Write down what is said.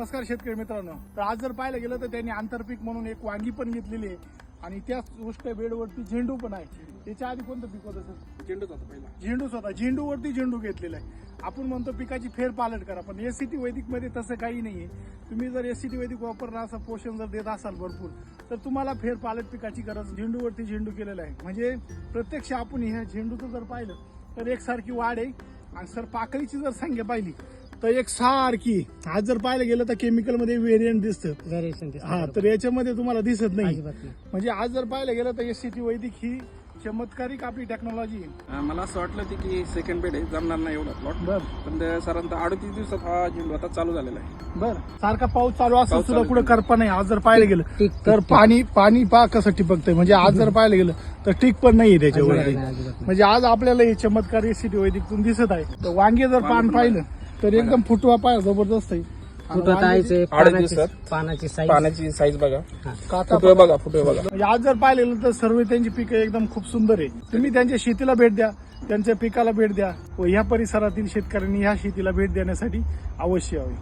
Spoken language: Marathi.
नमस्कार शेतकरी मित्रांनो. तर आज जर पाहायला गेलं तर त्यांनी आंतरपीक म्हणून एक वांगी पण घेतलेली आहे. आणि त्याच गोष्ट बेडवरती झेंडू पण आहे. त्याच्या आधी कोणतं पीक होतं सर? झेंडूच होता पहिला. झेंडूच होता झेंडूवरती झेंडू घेतलेला आहे. आपण म्हणतो पिकाची फेरपालट करा पण एस सी टी वैदिकमध्ये तसं काही नाहीये. तुम्ही जर एस सी टी वैदिक वापरला असं पोषण जर देत असाल भरपूर तर तुम्हाला फेरपालट पिकाची गरज झेंडूवरती झेंडू केलेला आहे. म्हणजे प्रत्यक्ष आपण ह्या झेंडूचं जर पाहिलं तर एकसारखी वाढ आहे. आणि सर पाकळीची जर संख्या पाहिली तर एक सारखी. आज जर पाहायला गेलं तर केमिकलमध्ये व्हेरियंट दिसतं. व्हेरिएशन हा तर याच्यामध्ये तुम्हाला दिसत नाही. अजिबात नाही. म्हणजे आज जर पाहायला गेलं तर एस सी टी वैदिक ही चमत्कारिक आपली टेक्नॉलॉजी आहे. अं, मला असं वाटलं होतं की सेकंड बेड आहे जमणार नाही एवढा प्लॉट बर. पण ते साधारणतः अडतीस दिवसात हा झेंडू आता चालू झालेला आहे. बर. सारखा पाऊस चालू असं पाऊस सुद्धा चालू कुठं करपा नाही. आज जर पाहायला गेलं टिक- टिक- तर टिक. पाणी पाणी पा कसं टिपकतंय. म्हणजे आज जर पाहायला गेलं तर टिक पण नाहीये त्याच्यावरती. अजिबात नाही, अजिबात नाही. म्हणजे आज आपल्याला हे चमत्कार एसीटी वैदिकतून दिसत आहे. तर वांगे जर पान पाहिलं तर एकदम फुटवा पाय जबरदस्त आहे. फुटत दिवसात. पानाची साईज पाण्याची साईज बघा. काटा फुटवे बघा. फुटवे बघा. म्हणजे आज जर पाहिलं गेलं तर सर्व त्यांची पिकं एकदम खूप सुंदर आहे. तुम्ही त्यांच्या शेतीला भेट द्या त्यांच्या पिकाला भेट द्या व ह्या परिसरातील शेतकऱ्यांनी ह्या शेतीला भेट देण्यासाठी अवश्य यावे.